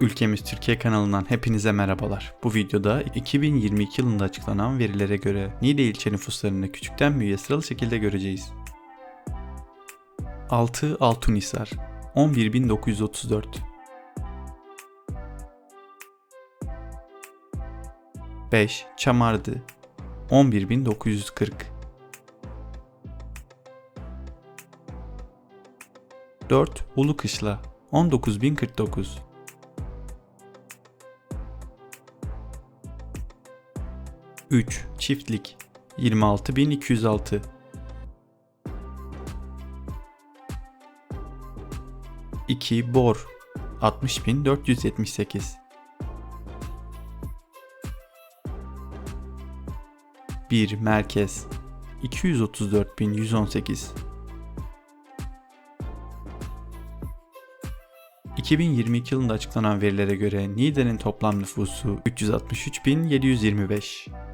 Ülkemiz Türkiye kanalından hepinize merhabalar. Bu videoda 2022 yılında açıklanan verilere göre Niğde ilçe nüfuslarını küçükten büyüğe sıralı şekilde göreceğiz. 6 Altunhisar 11934 5 Çamardı 11940 4 Ulukışla 19049 3 Çiftlik 26206 2 Bor 60478 1 Merkez 234118 2022 yılında açıklanan verilere göre Niğde'nin toplam nüfusu 363.725.